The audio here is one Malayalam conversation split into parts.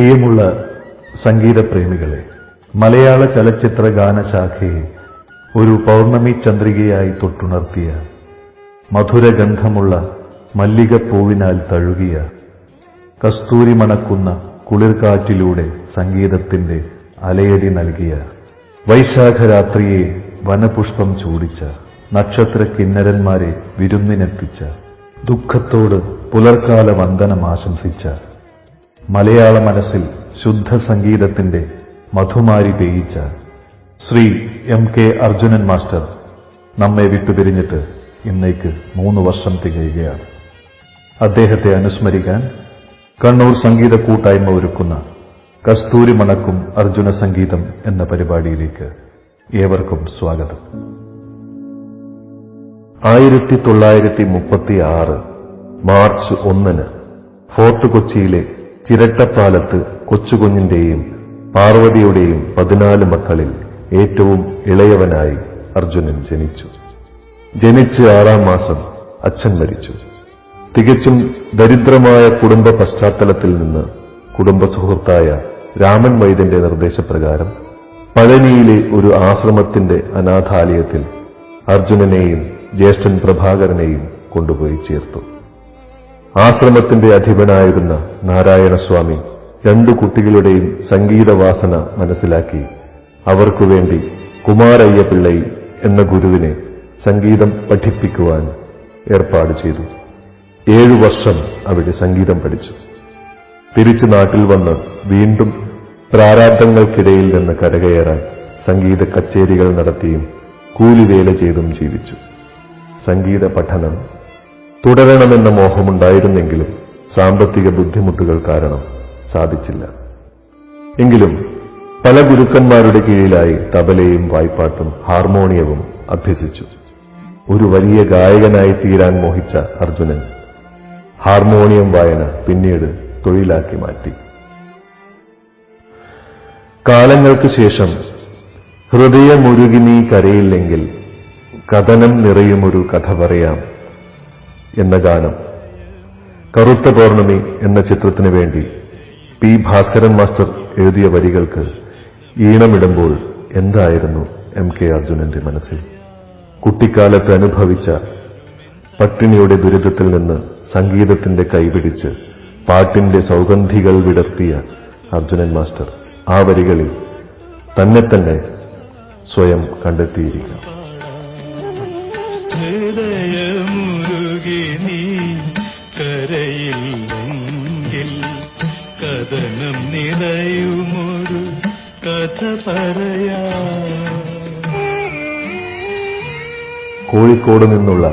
പ്രിയമുള്ള സംഗീതപ്രേമികളെ മലയാള ചലച്ചിത്ര ഗാനശാഖയെ ഒരു പൗർണമി ചന്ദ്രികയായി തൊട്ടുണർത്തിയ മധുരഗന്ധമുള്ള മല്ലികപ്പൂവിനാൽ തഴുകിയ കസ്തൂരി മണക്കുന്ന കുളിർകാറ്റിലൂടെ സംഗീതത്തിന്റെ അലയടി നൽകിയ വൈശാഖരാത്രിയെ വനപുഷ്പം ചൂടിച്ച നക്ഷത്ര കിന്നരന്മാരെ വിരുന്നിനെത്തിച്ച ദുഃഖത്തോട് പുലർക്കാല വന്ദനം ആശംസിച്ച മലയാള മനസ്സിൽ ശുദ്ധ സംഗീതത്തിന്റെ മധുമാരി പേയിച്ച Sri M K Arjunan master നമ്മെ വിട്ടുപിരിഞ്ഞിട്ട് ഇന്നേക്ക് മൂന്ന് വർഷം തികയുകയാണ്. അദ്ദേഹത്തെ അനുസ്മരിക്കാൻ കണ്ണൂർ സംഗീത കൂട്ടായ്മ ഒരുക്കുന്ന കസ്തൂരി മണക്കും അർജുന സംഗീതം എന്ന പരിപാടിയിലേക്ക് ഏവർക്കും സ്വാഗതം. ആയിരത്തി തൊള്ളായിരത്തി മുപ്പത്തി ആറ് മാർച്ച് ഒന്നിന് ഫോർട്ട് കൊച്ചിയിലെ ചിരട്ടപ്പാലത്ത് കൊച്ചുകുഞ്ഞിന്റെയും പാർവതിയുടെയും പതിനാല് മക്കളിൽ ഏറ്റവും ഇളയവനായി അർജുനൻ ജനിച്ചു. ജനിച്ച് ആറാം മാസം അച്ഛൻ മരിച്ചു. തികച്ചും ദരിദ്രമായ കുടുംബ പശ്ചാത്തലത്തിൽ നിന്ന് കുടുംബ സുഹൃത്തായ രാമൻ വൈദ്യന്റെ നിർദ്ദേശപ്രകാരം പഴനിയിലെ ഒരു ആശ്രമത്തിന്റെ അനാഥാലയത്തിൽ അർജുനനെയും ജ്യേഷ്ഠൻ പ്രഭാകരനെയും കൊണ്ടുപോയി ചേർത്തു. ആശ്രമത്തിന്റെ അധിപനായിരുന്ന നാരായണസ്വാമി രണ്ടു കുട്ടികളുടെയും സംഗീതവാസന മനസ്സിലാക്കി. അവർക്കു വേണ്ടി കുമാരയ്യ പിള്ളൈ എന്ന ഗുരുവിനെ സംഗീതം പഠിപ്പിക്കുവാൻ ഏർപ്പാട് ചെയ്തു. ഏഴു വർഷം അവിടെ സംഗീതം പഠിച്ചു. തിരിച്ചു നാട്ടിൽ വന്ന് വീണ്ടും പ്രാരാബ്ദങ്ങൾക്കിടയിൽ നിന്ന് കരകയറാൻ സംഗീത കച്ചേരികൾ നടത്തിയും കൂലിവേല ചെയ്തും ജീവിച്ചു. സംഗീത പഠനം തുടരണമെന്ന മോഹമുണ്ടായിരുന്നെങ്കിലും സാമ്പത്തിക ബുദ്ധിമുട്ടുകൾ കാരണം സാധിച്ചില്ല. എങ്കിലും പല ഗുരുക്കന്മാരുടെ കീഴിലായി തബലയും വായ്പാട്ടും ഹാർമോണിയവും അഭ്യസിച്ചു. ഒരു വലിയ ഗായകനായി തീരാൻ മോഹിച്ച അർജുനൻ ഹാർമോണിയം വായന പിന്നീട് തൊഴിലാക്കി മാറ്റി. കാലങ്ങൾക്ക് ശേഷം ഹൃദയമുരുകി നീ കരയില്ലെങ്കിൽ കഥനം നിറയുമൊരു കഥ പറയാം. എന്ന ഗാനം. കറുത്ത പൗർണമി എന്ന ചിത്രത്തിനു വേണ്ടി പി ഭാസ്കരൻ മാസ്റ്റർ എഴുതിയ വരികൾക്ക് ഈണമിടുമ്പോൾ എന്തായിരുന്നു എം കെ അർജുനന്റെ മനസ്സിൽ? കുട്ടിക്കാലത്ത് അനുഭവിച്ച പട്ടിണിയുടെ ദുരിതത്തിൽ നിന്ന് സംഗീതത്തിന്റെ കൈപിടിച്ച് പാട്ടിന്റെ സൗഗന്ധികൾ വിടർത്തിയ അർജുനൻ മാസ്റ്റർ ആ വരികളിൽ തന്നെ തന്നെ സ്വയം കണ്ടെത്തിയിരിക്കാം ഹൃദയമുരുകി നീ കരയില്ലെങ്കിൽ കഥനം നിറയുമൊരു കഥ പറയാ. കോഴിക്കോട് നിന്നുള്ള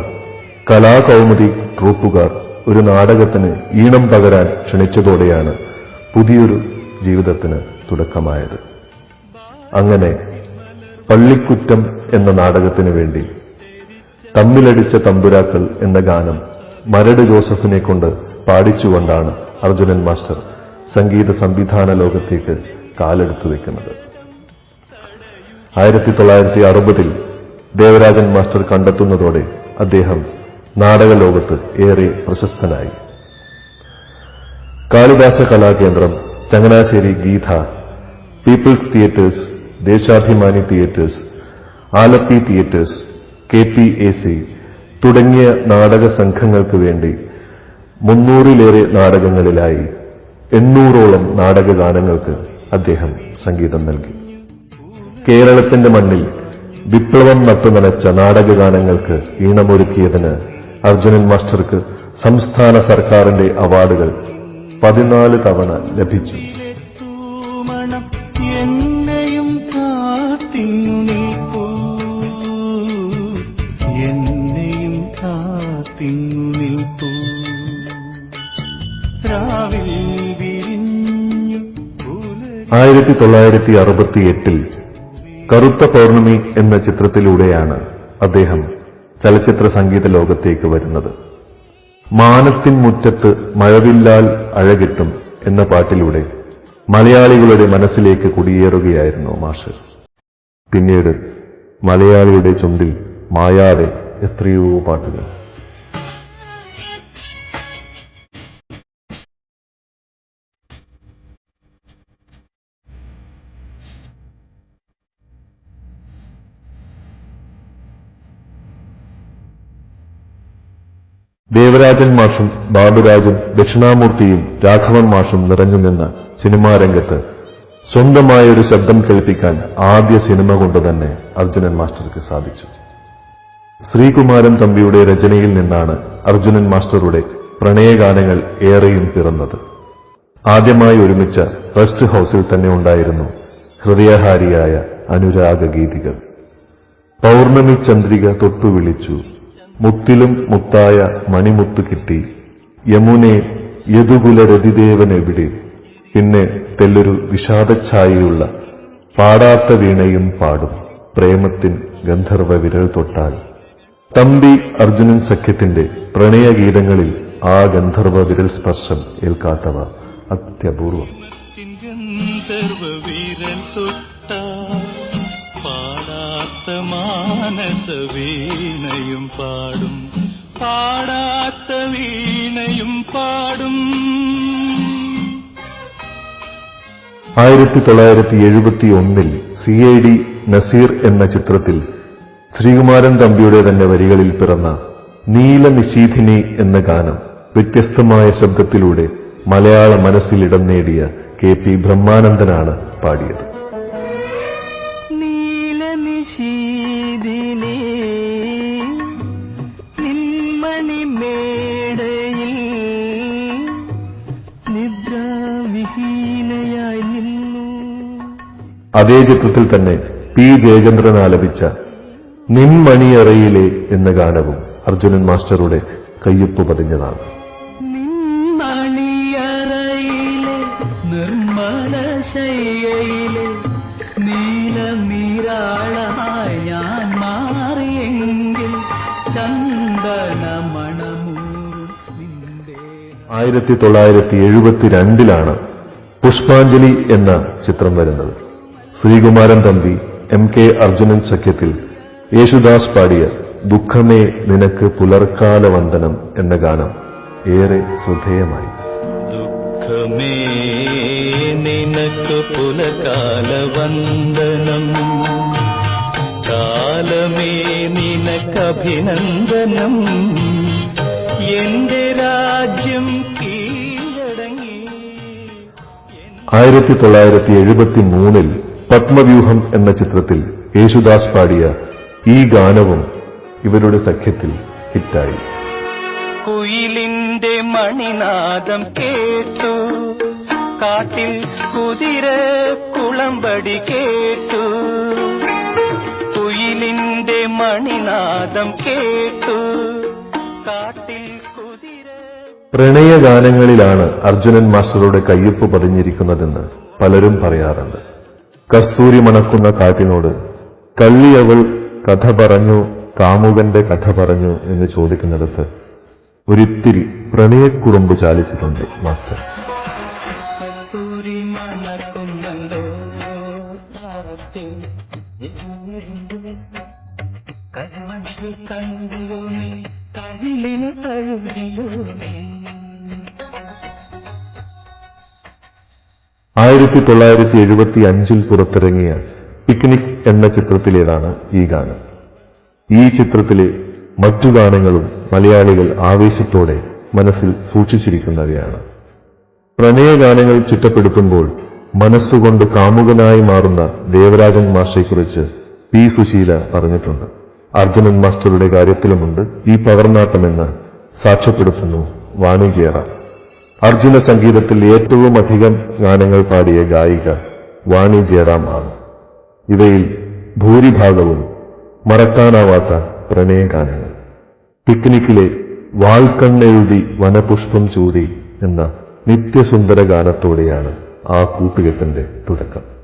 കലാകൗമുദി ട്രൂപ്പുകാർ ഒരു നാടകത്തിന് ഈണം പകരാൻ ക്ഷണിച്ചതോടെയാണ് പുതിയൊരു ജീവിതത്തിന് തുടക്കമായത്. അങ്ങനെ പള്ളിക്കുറ്റം എന്ന നാടകത്തിനു വേണ്ടി തമ്മിലടിച്ച തമ്പുരാക്കൾ എന്ന ഗാനം മരട് ജോസഫിനെ കൊണ്ട് പാടിച്ചുകൊണ്ടാണ് അർജുനൻ മാസ്റ്റർ സംഗീത സംവിധാന ലോകത്തേക്ക് കാലെടുത്തു വെക്കുന്നത്. ആയിരത്തി തൊള്ളായിരത്തി അറുപതിൽ ദേവരാജൻ മാസ്റ്റർ കണ്ടെത്തുന്നതോടെ അദ്ദേഹം നാടകലോകത്ത് ഏറെ പ്രശസ്തനായി. Kalidasa Kalakendram Changanassery Geetha people's theatres Deshabhimani theatres Alleppey theatres K P A C തുടങ്ങിയ നാടക സംഘങ്ങൾക്ക് വേണ്ടി മുന്നൂറിലേറെ നാടകങ്ങളിലായി എണ്ണൂറോളം നാടകഗാനങ്ങൾക്ക് അദ്ദേഹം സംഗീതം നൽകി. കേരളത്തിന്റെ മണ്ണിൽ വിപ്ലവം നട്ടുനനച്ച നാടകഗാനങ്ങൾക്ക് ഈണമൊരുക്കിയതിന് അർജുനൻ മാസ്റ്റർക്ക് സംസ്ഥാന സർക്കാരിന്റെ അവാർഡുകൾ പതിനാല് തവണ ലഭിച്ചു. ആയിരത്തി തൊള്ളായിരത്തി അറുപത്തി എട്ടിൽ കറുത്ത പൗർണമി എന്ന ചിത്രത്തിലൂടെയാണ് അദ്ദേഹം ചലച്ചിത്ര സംഗീത ലോകത്തേക്ക് വരുന്നത്. മാനത്തിൻ മുറ്റത്ത് മഴവില്ലാൽ അഴകിട്ടും എന്ന പാട്ടിലൂടെ മലയാളികളുടെ മനസ്സിലേക്ക് കുടിയേറുകയായിരുന്നു മാഷ്. പിന്നീട് മലയാളിയുടെ ചുണ്ടിൽ മായാതെ എത്രയോ പാട്ടുകൾ. ദേവരാജൻ മാഷും ബാബുരാജൻ ദക്ഷിണാമൂർത്തിയും രാഘവൻ മാഷും നിറഞ്ഞു നിന്ന സിനിമാ രംഗത്ത് സ്വന്തമായ ഒരു ശബ്ദം കേൾപ്പിക്കാൻ ആദ്യ സിനിമ കൊണ്ട് തന്നെ അർജുനൻ മാസ്റ്റർക്ക് സാധിച്ചു. ശ്രീകുമാരൻ തമ്പിയുടെ രചനയിൽ നിന്നാണ് അർജുനൻ മാസ്റ്ററുടെ പ്രണയഗാനങ്ങൾ ഏറെയും പിറന്നത്. ആദ്യമായി ഒരുമിച്ച റെസ്റ്റ് ഹൌസിൽ തന്നെ ഉണ്ടായിരുന്നു ഹൃദയഹാരിയായ അനുരാഗ ഗീതികൾ പൗർണമി ചന്ദ്രിക തൊട്ടു വിളിച്ചു മുത്തിലും മുത്തായ മണിമുത്ത് കിട്ടി. യമുനെ യദുകുല രതിദേവനെവിടെ പിന്നെ തെല്ലൊരു വിഷാദഛായയുള്ള പാടാത്ത വീണയും പാടും പ്രേമത്തിൻ ഗന്ധർവ വിരൽ തൊട്ടാൽ. തമ്പി അർജുനൻ സഖ്യത്തിന്റെ പ്രണയഗീതങ്ങളിൽ ആ ഗന്ധർവ വിരൽ സ്പർശം ഏൽക്കാത്തവ. അത്യപൂർവം. ഗന്ധർവ മാനസ വീണയും പാടും. പാടാത്ത വീണയും പാടും. ആയിരത്തി തൊള്ളായിരത്തി എഴുപത്തി ഒന്നിൽ സി ഐ ഡി നസീർ എന്ന ചിത്രത്തിൽ ശ്രീകുമാരൻ തമ്പിയുടെ തന്നെ വരികളിൽ പിറന്ന നീലനിശീധിനി എന്ന ഗാനം വ്യത്യസ്തമായ ശബ്ദത്തിലൂടെ മലയാള മനസ്സിലിടം നേടിയ കെ പി ബ്രഹ്മാനന്ദനാണ് പാടിയത്. അതേ ചിത്രത്തിൽ തന്നെ പി ജയചന്ദ്രൻ ആലപിച്ച നിൻമണിയറയിലെ എന്ന ഗാനവും അർജുനൻ മാസ്റ്ററുടെ കയ്യൊപ്പ് പതിഞ്ഞതാണ്. ആയിരത്തി തൊള്ളായിരത്തി എഴുപത്തിരണ്ടിലാണ് പുഷ്പാഞ്ജലി എന്ന ചിത്രം വരുന്നത്. ശ്രീകുമാരൻ തമ്പി എം കെ അർജുനൻ സഖ്യത്തിൽ യേശുദാസ് പാടിയ ദുഃഖമേ നിനക്ക് പുലർക്കാല വന്ദനം എന്ന ഗാനം ഏറെ ശ്രദ്ധേയമായി. ദുഃഖമേ നിനക്ക് പുലകാല വന്ദനം കാലമേ നിനക്കഭിനന്ദനം. എന്റെ രാജ്യം കീഴടങ്ങി. ആയിരത്തി തൊള്ളായിരത്തി എഴുപത്തി മൂന്നിൽ പത്മവ്യൂഹം എന്ന ചിത്രത്തിൽ യേശുദാസ് പാടിയ ഈ ഗാനവും ഇവരുടെ സഖ്യത്തിൽ ഹിറ്റായി. കുയിലിന്റെ മണിനാദം കേട്ടു. കാട്ടിൽ കുതിര കുളമ്പടി കേട്ടു. കുയിലിന്റെ മണിനാദം കേട്ടു. കാട്ടിൽ കുതിര പ്രണയഗാനങ്ങളിലാണ് അർജുനൻ മാസ്റ്ററുടെ കയ്യൊപ്പ് പതിഞ്ഞിരിക്കുന്നതെന്ന് പലരും പറയാറുണ്ട്. കസ്തൂരി മണക്കുന്ന കാറ്റിനോട് കള്ളിയവൾ കഥ പറഞ്ഞു കാമുകന്റെ കഥ പറഞ്ഞു എന്ന് ചോദിക്കുന്നിടത്ത് ഒരിത്തിരി പ്രണയക്കുറുമ്പ് ചാലിച്ചിട്ടുണ്ട് മാസ്റ്റർ. കണ്ടിലോ നീ കണ്ണിന് തഴുകിലോ നീ ആയിരത്തി തൊള്ളായിരത്തി എഴുപത്തി അഞ്ചിൽ പുറത്തിറങ്ങിയ പിക്നിക് എന്ന ചിത്രത്തിലേതാണ് ഈ ഗാനം. ഈ ചിത്രത്തിലെ മറ്റു ഗാനങ്ങളും മലയാളികൾ ആവേശത്തോടെ മനസ്സിൽ സൂക്ഷിച്ചിരിക്കുന്നവയാണ്. പ്രണയഗാനങ്ങൾ ചിട്ടപ്പെടുത്തുമ്പോൾ മനസ്സുകൊണ്ട് കാമുകനായി മാറുന്ന ദേവരാജൻ മാഷയെക്കുറിച്ച് പി സുശീല പറഞ്ഞിട്ടുണ്ട്. അർജുനൻ മാസ്റ്ററുടെ കാര്യത്തിലുമുണ്ട് ഈ പവർനാട്ടമെന്ന് സാക്ഷ്യപ്പെടുത്തുന്നു വാണിജ്യേറ. അർജുന സംഗീതത്തിൽ ഏറ്റവും അധികം ഗാനങ്ങൾ പാടിയ ഗായിക വാണി ജയറാം ആണ്. ഇവയിൽ ഭൂരിഭാഗവും മറക്കാനാവാത്ത പ്രണയഗാനങ്ങൾ പിക്നിക്കിലെ വാൾക്കണ്ണെഴുതി വനപുഷ്പം ചൂടി എന്ന നിത്യസുന്ദര ഗാനത്തോടെയാണ് ആ കൂട്ടുകെട്ടിന്റെ തുടക്കം.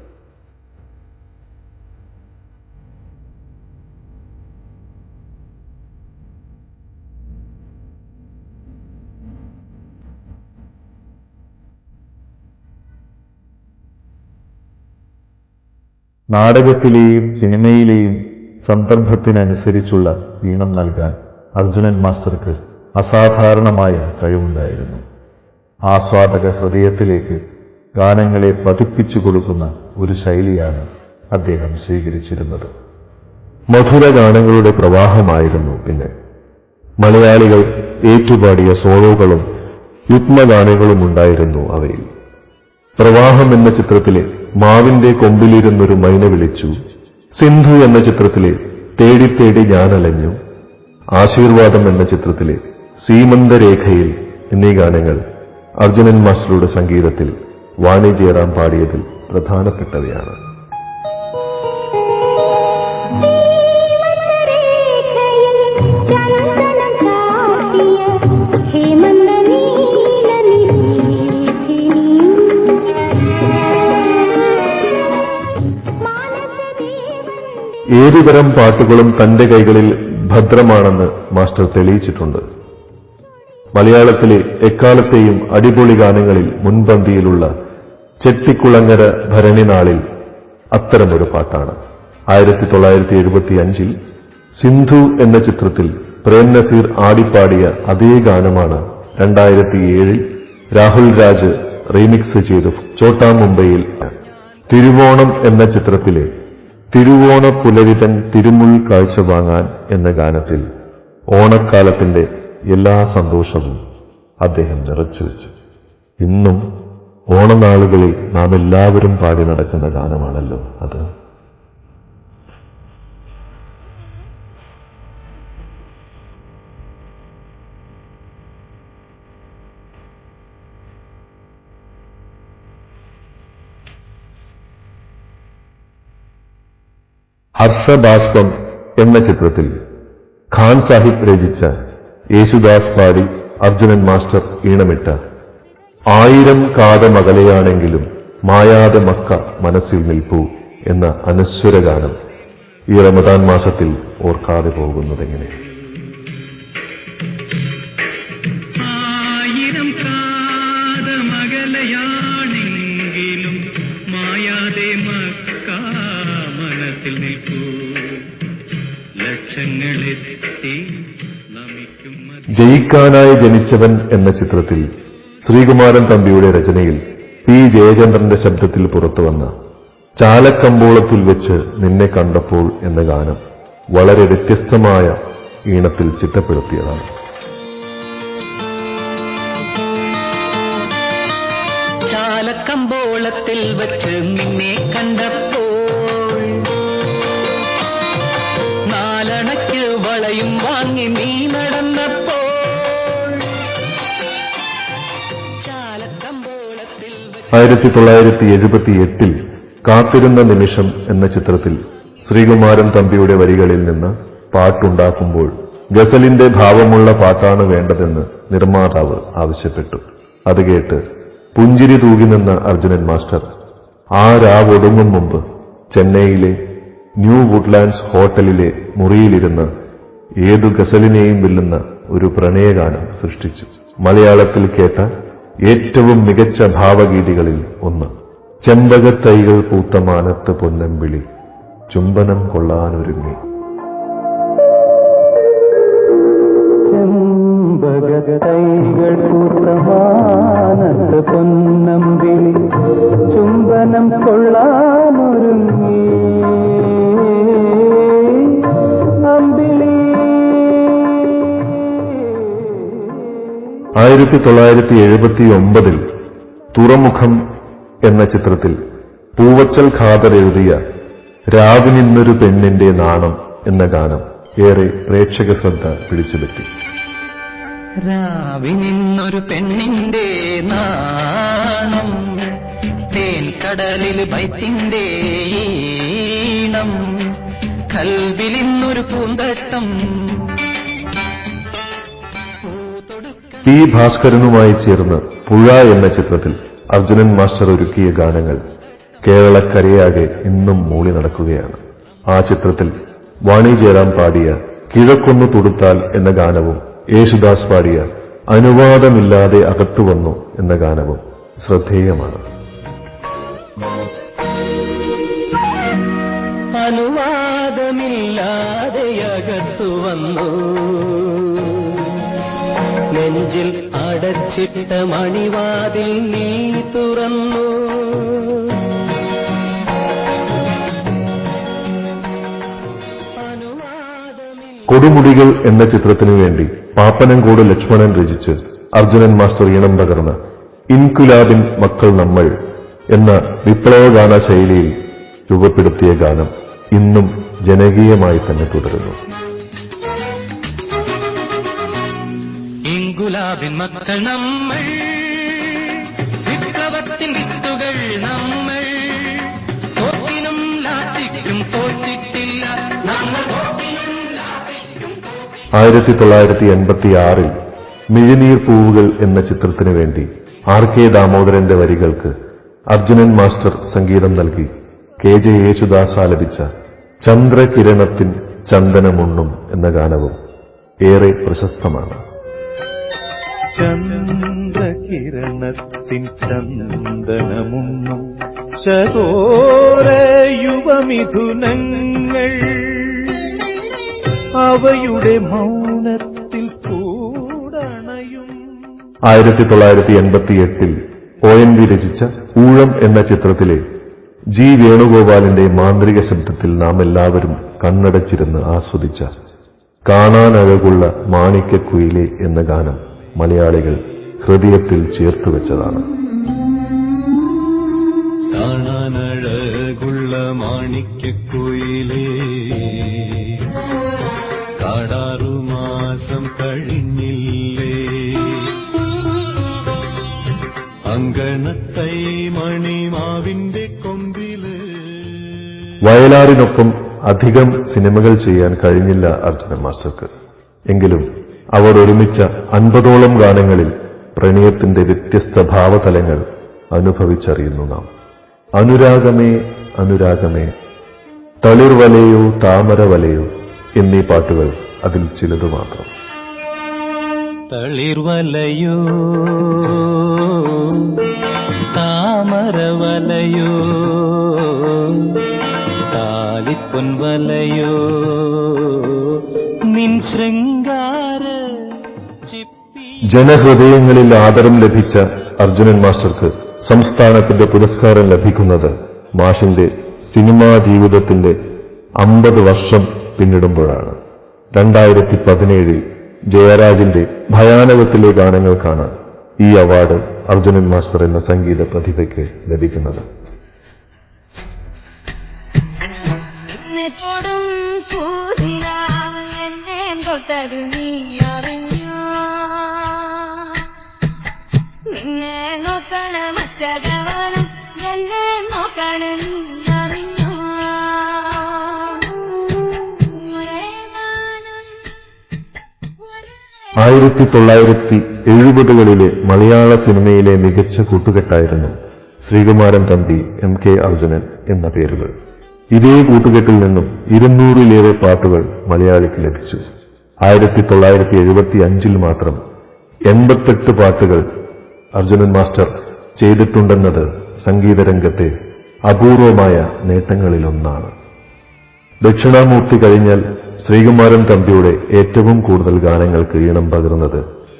നാടകത്തിലെയും സിനിമയിലെയും സന്ദർഭത്തിനനുസരിച്ചുള്ള ഈണം നൽകാൻ അർജുനൻ മാസ്റ്റർക്ക് അസാധാരണമായ കഴിവുണ്ടായിരുന്നു. ആസ്വാദക ഹൃദയത്തിലേക്ക് ഗാനങ്ങളെ പതിപ്പിച്ചു കൊടുക്കുന്ന ഒരു ശൈലിയാണ് അദ്ദേഹം സ്വീകരിച്ചിരുന്നത്. മധുര ഗാനങ്ങളുടെ പ്രവാഹമായിരുന്നു പിന്നെ. മലയാളികൾ ഏറ്റുപാടിയ സോളോകളും യുഗ്മഗാനങ്ങളും ഉണ്ടായിരുന്നു അവയിൽ. പ്രവാഹം എന്ന ചിത്രത്തിലെ മാവിന്റെ കൊമ്പിലിരുന്നൊരു മൈന വിളിച്ചു സിന്ധു എന്ന ചിത്രത്തിലെ തേടി തേടി അലഞ്ഞു ആശീർവാദം എന്ന ചിത്രത്തിലെ സീമന്തരേഖയിൽ എന്നീ ഗാനങ്ങൾ അർജുനൻ മാസ്റ്ററുടെ സംഗീതത്തിൽ വാണി ജയറാം പാടിയതിൽ പ്രധാനപ്പെട്ടവയാണ്. ഏതുതരം പാട്ടുകളും തന്റെ കൈകളിൽ ഭദ്രമാണെന്ന് മാസ്റ്റർ തെളിയിച്ചിട്ടുണ്ട്. മലയാളത്തിലെ എക്കാലത്തെയും അടിപൊളി ഗാനങ്ങളിൽ മുൻപന്തിയിലുള്ള ചെട്ടിക്കുളങ്ങര ഭരണിനാളിൽ അത്തരമൊരു പാട്ടാണ്. ആയിരത്തി തൊള്ളായിരത്തി എഴുപത്തി അഞ്ചിൽ സിന്ധു എന്ന ചിത്രത്തിൽ പ്രേം നസീർ ആടിപ്പാടിയ അതേ ഗാനമാണ് രണ്ടായിരത്തി ഏഴിൽ രാഹുൽ രാജ് റീമിക്സ് ചെയ്ത് ചോട്ടാ മുംബൈയിൽ തിരുവോണം എന്ന ചിത്രത്തിലെ തിരുവോണ പുലരിതൻ തിരുമുൾ കാഴ്ച വാങ്ങാൻ എന്ന ഗാനത്തിൽ ഓണക്കാലത്തിന്റെ എല്ലാ സന്തോഷവും അദ്ദേഹം നിറച്ചു വെച്ചു. ഇന്നും ഓണനാളുകളിൽ നാം എല്ലാവരും പാടി നടക്കുന്ന ഗാനമാണല്ലോ അത്. ഹർഷബാഷ്പം എന്ന ചിത്രത്തിൽ ഖാൻ സാഹിബ് രചിച്ച യേശുദാസ് പാടി അർജുനൻ മാസ്റ്റർ ഈണമിട്ട ആയിരം കാതമകലെയാണെങ്കിലും മായാതെ മക്ക മനസ്സിൽ നിൽപ്പൂ എന്ന അനശ്വര ഗാനം ഈ റമദാൻ മാസത്തിൽ ഓർക്കാതെ പോകുന്നതെങ്ങനെ? ജയിക്കാനായി ജനിച്ചവൻ എന്ന ചിത്രത്തിൽ ശ്രീകുമാരൻ തമ്പിയുടെ രചനയിൽ പി ജയചന്ദ്രന്റെ ശബ്ദത്തിൽ പുറത്തുവന്ന ചാലക്കമ്പോളത്തിൽ വെച്ച് നിന്നെ കണ്ടപ്പോൾ എന്ന ഗാനം വളരെ വ്യത്യസ്തമായ ഈണത്തിൽ ചിട്ടപ്പെടുത്തിയതാണ്. ചാലക്കമ്പോളത്തിൽ വെച്ച് നിന്നെ കണ്ടപ്പോൾ നാലണയ്ക്ക് വളയും വാങ്ങി നീ ആയിരത്തി തൊള്ളായിരത്തി എഴുപത്തി എട്ടിൽ കാത്തിരുന്ന നിമിഷം എന്ന ചിത്രത്തിൽ ശ്രീകുമാരൻ തമ്പിയുടെ വരികളിൽ നിന്ന് പാട്ടുണ്ടാക്കുമ്പോൾ ഗസലിന്റെ ഭാവമുള്ള പാട്ടാണ് വേണ്ടതെന്ന് നിർമ്മാതാവ് ആവശ്യപ്പെട്ടു. അത് കേട്ട് പുഞ്ചിരി തൂകി നിന്ന അർജുനൻ മാസ്റ്റർ ആ രാവൊടുങ്ങും മുമ്പ് ചെന്നൈയിലെ ന്യൂ വുഡ്ലാൻഡ്സ് ഹോട്ടലിലെ മുറിയിലിരുന്ന് ഏതു ഗസലിനെയും വെല്ലുന്ന ഒരു പ്രണയഗാനം സൃഷ്ടിച്ചു. മലയാളത്തിൽ കേട്ട ഏറ്റവും മികച്ച ഭാവഗീതികളിൽ ഒന്ന്. ചെമ്പകത്തൈകൾ പൂത്ത മാനത്ത് പൊന്നമ്പിളി ചുംബനം കൊള്ളാനൊരുങ്ങി. ചെമ്പകത്തൈകൾ പൂത്തമാനത്ത് പൊന്നമ്പിളി ചുംബനം കൊള്ളാമൊരുങ്ങി ആയിരത്തി തൊള്ളായിരത്തി എഴുപത്തി ഒമ്പതിൽ തുറമുഖം എന്ന ചിത്രത്തിൽ പൂവച്ചൽ ഖാദർ എഴുതിയ രാവിനിന്നൊരു പെണ്ണിന്റെ നാണം എന്ന ഗാനം ഏറെ പ്രേക്ഷക ശ്രദ്ധ പിടിച്ചുപറ്റി. രാവിനിന്നൊരു പെണ്ണിന്റെ നാണം തേൻ കടലിൽ ഈണം കൽവിലിന്നൊരു പൂന്തട്ടം പി ഭാസ്കരനുമായി ചേർന്ന് പുഴ എന്ന ചിത്രത്തിൽ അർജുനൻ മാസ്റ്റർ ഒരുക്കിയ ഗാനങ്ങൾ കേരളക്കരയാകെ ഇന്നും മൂളി നടക്കുകയാണ്. ആ ചിത്രത്തിൽ വാണി ജയറാം പാടിയ കിഴക്കൊന്നു തുടുത്താൽ എന്ന ഗാനവും യേശുദാസ് പാടിയ അനുവാദമില്ലാതെ അകത്തു വന്നു എന്ന ഗാനവും ശ്രദ്ധേയമാണ്. അനുവാദമില്ലാതെ അകത്തു വന്നു. നെഞ്ചിൽ അടച്ചിട്ട മണിവാതിൽ നീ തുറന്നു. കൊടുമുടികൾ എന്ന ചിത്രത്തിനു വേണ്ടി പാപ്പനംകോട് ലക്ഷ്മണൻ രചിച്ച് അർജുനൻ മാസ്റ്റർ ഈണം തകർന്ന ഇൻകുലാബിൻ മക്കൾ നമ്മൾ എന്ന വിപ്ലവഗാന ശൈലിയിൽ രൂപപ്പെടുത്തിയ ഗാനം ഇന്നും ജനകീയമായി തന്നെ തുടരുന്നു. ഇങ്കുലാബിൻ മക്കൾ നമ്മൾ. വിപ്ലവത്തിൻ വിത്തുകൾ നമ്മൾ. തോക്കിനും ലാത്തിക്കും തോറ്റിട്ടില്ല. ആയിരത്തി തൊള്ളായിരത്തി എൺപത്തി ആറിൽ മിഴിനീർ പൂവുകൾ എന്ന ചിത്രത്തിനു വേണ്ടി ആർ കെ ദാമോദരന്റെ വരികൾക്ക് അർജുനൻ മാസ്റ്റർ സംഗീതം നൽകി. കെ ജെ യേശുദാസ് ആലപിച്ച ചന്ദ്രകിരണത്തിൻ ചന്ദനമുണ്ണും എന്ന ഗാനവും ഏറെ പ്രശസ്തമാണ്. ചന്ദ്രകിരണത്തിൻ ചന്ദനമുണ്ണും. ശതോര യുവമിഥുനങ്ങൾ അവയുടെ മൗനത്തിൽ കൂടണയും. ആയിരത്തി തൊള്ളായിരത്തി എൺപത്തി എട്ടിൽ ഒ എൻ വി രചിച്ച ഊഴം എന്ന ചിത്രത്തിലെ ജി വേണുഗോപാലിന്റെ മാന്ത്രിക ശബ്ദത്തിൽ നാം എല്ലാവരും കണ്ണടച്ചിരുന്ന് ആസ്വദിച്ച കാണാനഴകുള്ള മാണിക്യക്കുയിലെ എന്ന ഗാനം. മലയാളികൾ ഹൃദയത്തിൽ ചേർത്തുവെച്ചതാണ് കാണാനഴകുള്ള മാണിക്യക്കുയിലേ കാടാറുമാസം കഴിഞ്ഞില്ലേ? അങ്കണത്തൈ മണിമാവിന്റെ കൊമ്പിൽ. വയലാറിനൊപ്പം അധികം സിനിമകൾ ചെയ്യാൻ കഴിഞ്ഞില്ല അർജുനൻ മാസ്റ്റർക്ക്. എങ്കിലും അവർ ഒരുമിച്ച അൻപതോളം ഗാനങ്ങളിൽ പ്രണയത്തിന്റെ വ്യത്യസ്ത ഭാവതലങ്ങൾ അനുഭവിച്ചറിയുന്നു നാം. അനുരാഗമേ അനുരാഗമേ തളിർവലയോ താമരവലയോ എന്നീ പാട്ടുകൾ അതിൽ ചിലതു മാത്രം. തളിർവലയോ താമരവലയോ താലിപ്പൊൻവലയോ നിൻ ശൃംഗാര ചിപ്പി ജനഹൃദയങ്ങളിൽ ആദരം ലഭിച്ച അർജുനൻ മാസ്റ്റർക്ക് സംസ്ഥാനത്തിന്റെ പുരസ്കാരം ലഭിക്കുന്നത് മാഷിന്റെ സിനിമാ ജീവിതത്തിന്റെ അമ്പത് വർഷം പിന്നിടുമ്പോഴാണ്. രണ്ടായിരത്തി പതിനേഴിൽ ജയരാജിന്റെ ഭയാനകത്തിലെ ഗാനങ്ങൾക്കാണ് ഈ അവാർഡ് അർജുനൻ മാസ്റ്റർ എന്ന സംഗീത പ്രതിഭയ്ക്ക് ലഭിക്കുന്നത്. തൊടും പൂതിരാവ് ആയിരത്തി തൊള്ളായിരത്തി എഴുപതുകളിലെ മലയാള സിനിമയിലെ മികച്ച കൂട്ടുകെട്ടായിരുന്നു ശ്രീകുമാരൻ തമ്പി എം കെ അർജുനൻ എന്ന പേരുകൾ. ഇതേ കൂട്ടുകെട്ടിൽ നിന്നും ഇരുന്നൂറിലേറെ പാട്ടുകൾ മലയാളിക്ക് ലഭിച്ചു. ആയിരത്തി തൊള്ളായിരത്തി എഴുപത്തി അഞ്ചിൽ മാത്രം എൺപത്തെട്ട് പാട്ടുകൾ അർജുനൻ മാസ്റ്റർ ചെയ്തിട്ടുണ്ടെന്നത് സംഗീതരംഗത്തെ അപൂർവമായ നേട്ടങ്ങളിലൊന്നാണ്. ദക്ഷിണാമൂർത്തി കഴിഞ്ഞാൽ ശ്രീകുമാരൻ തമ്പിയുടെ ഏറ്റവും കൂടുതൽ ഗാനങ്ങൾക്ക് ഈണം പകർന്നത്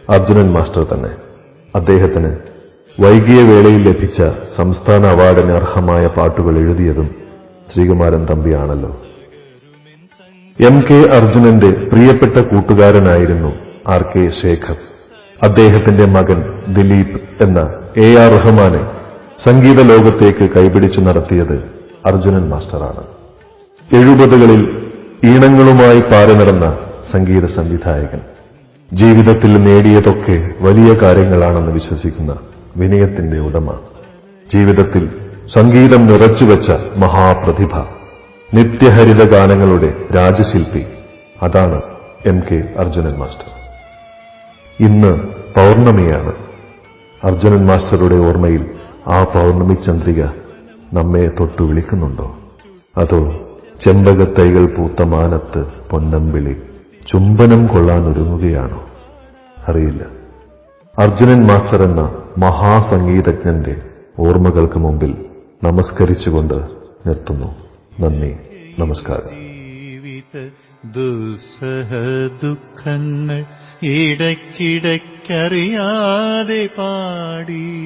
അർജുനൻ മാസ്റ്റർ തന്നെ. അദ്ദേഹത്തിന് വൈകിയ വേളയിൽ ലഭിച്ച സംസ്ഥാന അവാർഡിന് അർഹമായ പാട്ടുകൾ എഴുതിയതും ശ്രീകുമാരൻ തമ്പിയാണല്ലോ. എം കെ അർജുനന്റെ പ്രിയപ്പെട്ട കൂട്ടുകാരനായിരുന്നു ആർ കെ ശേഖർ. അദ്ദേഹത്തിന്റെ മകൻ ദിലീപ് എന്ന എ ആർ റഹ്മാനെ സംഗീത ലോകത്തേക്ക് കൈപിടിച്ചു നടത്തിയത് അർജുനൻ മാസ്റ്ററാണ്. എഴുപതുകളിൽ ഈണങ്ങളുമായി പാറി നടന്ന സംഗീത സംവിധായകൻ. ജീവിതത്തിൽ നേടിയതൊക്കെ വലിയ കാര്യങ്ങളാണെന്ന് വിശ്വസിക്കുന്ന വിനയത്തിന്റെ ഉടമ. ജീവിതത്തിൽ സംഗീതം നിറച്ചുവെച്ച മഹാപ്രതിഭ. നിത്യഹരിത ഗാനങ്ങളുടെ രാജശില്പി. അതാണ് എം കെ അർജുനൻ മാസ്റ്റർ. ഇന്ന് പൗർണമിയാണ്. അർജുനൻ മാസ്റ്ററുടെ ഓർമ്മയിൽ ആ പൗർണമി ചന്ദ്രിക നമ്മെ തൊട്ടു വിളിക്കുന്നുണ്ടോ? അതോ ചെമ്പകത്തൈകൾ പൂത്ത മാനത്ത് പൊന്നമ്പിളി ചുംബനം കൊള്ളാൻ ഒരുങ്ങുകയാണോ? അറിയില്ല. അർജുനൻ മാസ്റ്റർ എന്ന മഹാസംഗീതജ്ഞന്റെ ഓർമ്മകൾക്ക് മുമ്പിൽ നമസ്കരിച്ചുകൊണ്ട് നിർത്തുന്നു. നന്ദി. നമസ്കാരം. ദുസ്സഹ ദുഃഖങ്ങൾ ഇടയ്ക്കിടയ്ക്കറിയാതെ പാടി.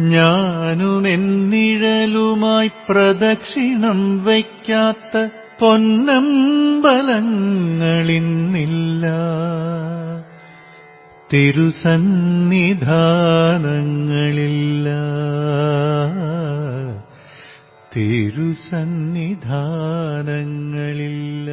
ഞാനും എന്നിഴലുമായി പ്രദക്ഷിണം വയ്ക്കാത്ത പൊന്നമ്പലങ്ങളിന്നില്ല. തിരുസന്നിധാനങ്ങളില്ല. തിരുസന്നിധാനങ്ങളില്ല.